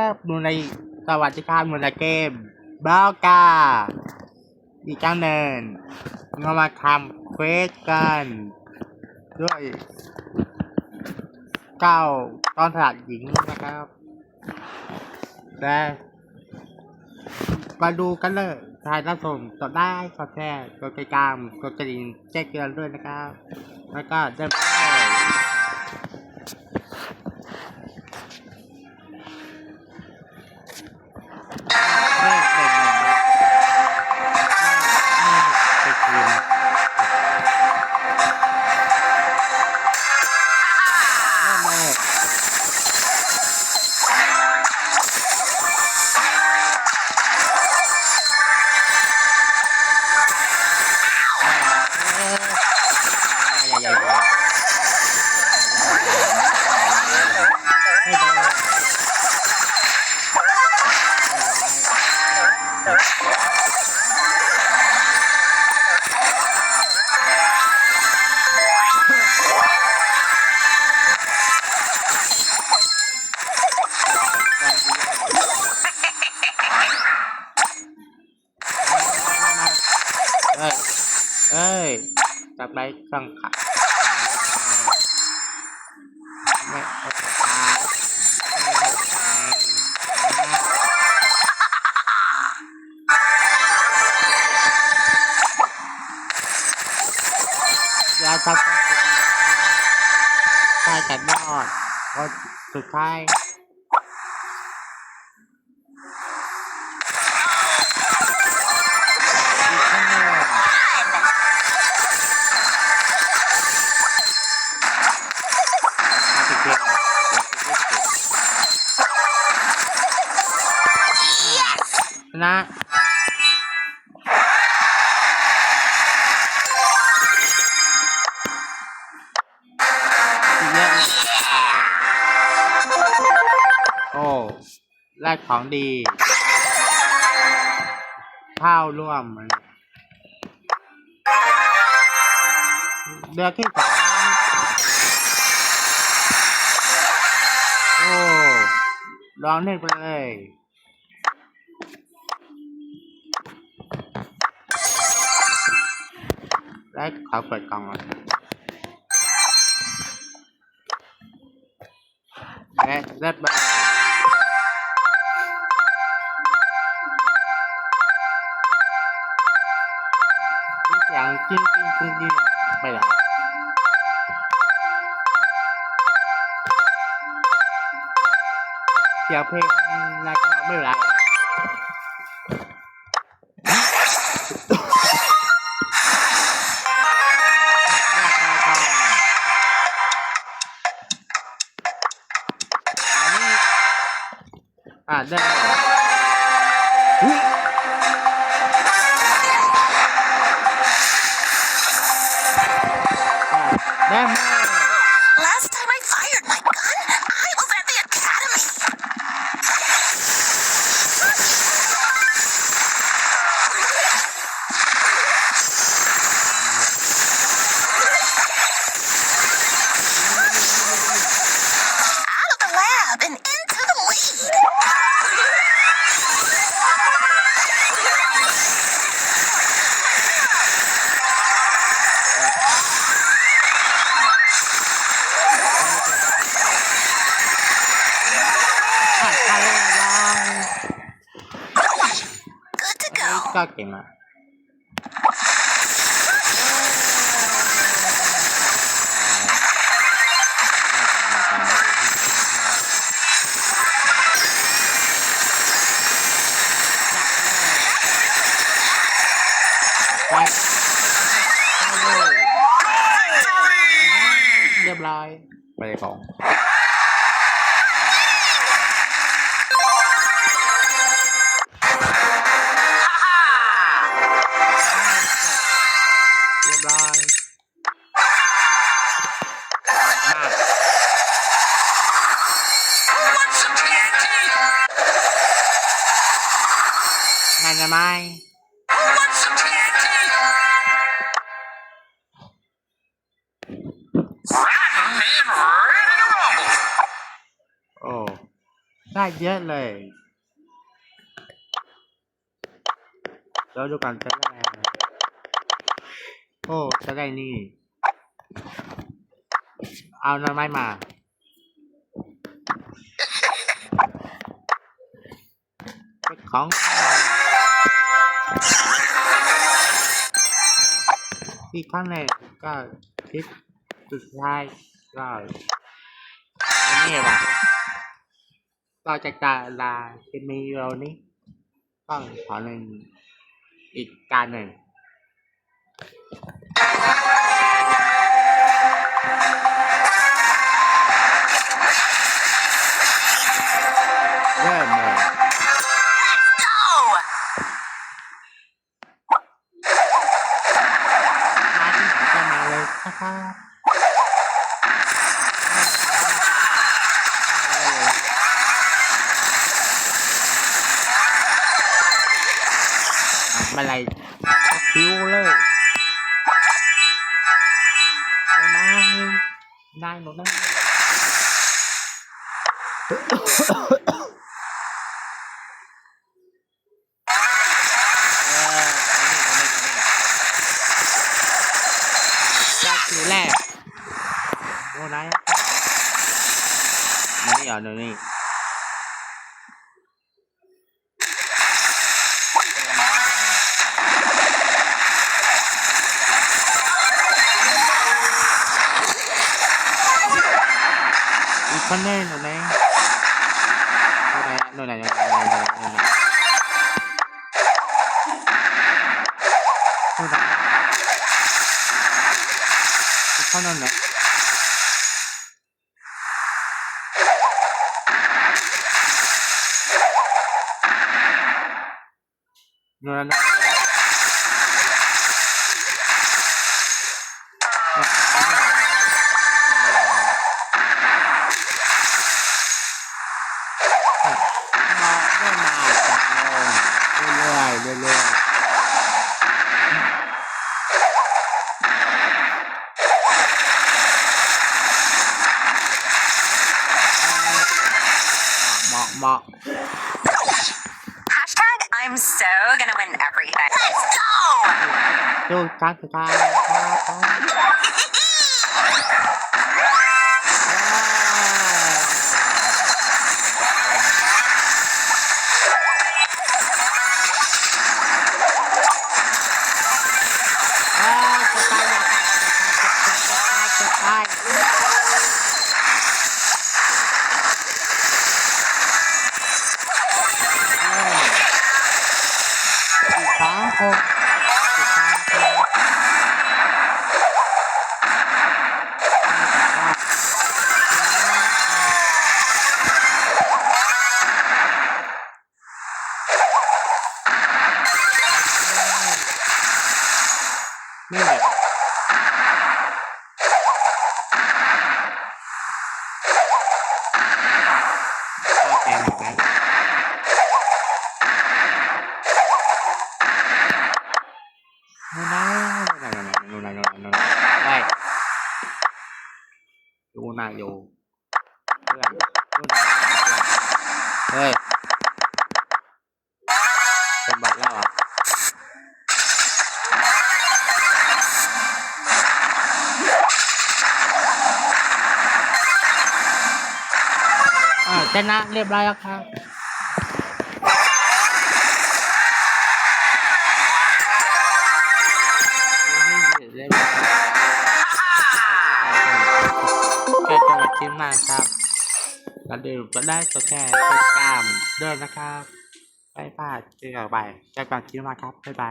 ครับดูในสวัสดิการมูลเกมบ้ากาอีกครั้งหนึ่งเรามาทำเควสกัน ด้วยเก้าตอนถนัดหญิงนะครับและมาดูกันเลยชายรับชมกดได้กดแชร์กดติดตามกดกระดิ่งแจ้งเตือนด้วยนะครับ แล้วก็เดินไป จับไปกังขาไม่เอาตาไม่เอาตาอยาจับกันสุดท้ายกันรอดเพราะสุดท้าย นะอีกเยอะเลยโอ้แรกของดี ข้าวร่วมมันเดือที่สองโอ้ลองเล่นไปเลย แล้วเขาเปิดกล่องอะและเลิศไป อ่าได้ to นี่ go. ก็เก่งอะไปเลยเรียบร้อยไปเลยของ Rotten and ready to rumble. โอ้ได้เยอะเลยเดี๋ยวดูกันจะได้อะไรโอ้จะได้นี่ เอาหน้ำไม้มาของ อีกข้างในก็คลิปสุดท้ายก็อนนี่ว่ะก็จะกาลาเป็นมีเรานี้ก็ขอหนึ่งอีกการหนึ่งเริ่มเลย เลยนะครับอะไม่ไรคิวเลยเอานายนายหนูนายเออเอานี่เอานี่เอานี่ แรกคือแรก โอ้นายมานี่เหรอเดี๋ยวนี่อีกคนหนึ นู่นหนูไหนหนูไหนหนูไหนหนูไหนหนูไหนหนูไหนอีก โยกจักรจักรตาย ข้าวแกงอีกแล้วนู่นนะนู่นนะนู่นนะนู่นนะนู่นนะได้ดูนายอยู่เพื่อนดูนายเพื่อนเฮ้ย ชนะเรียบร้อยแล้วครับแค่จังหวัดม่ครับแล้วเดี๋ยวก็ได้ตัวแค่ติดตามเด้วยนะครับบ๊ายบาเจอกันใหม่เจอกันคลิปหน้าครับบ๊ายบาย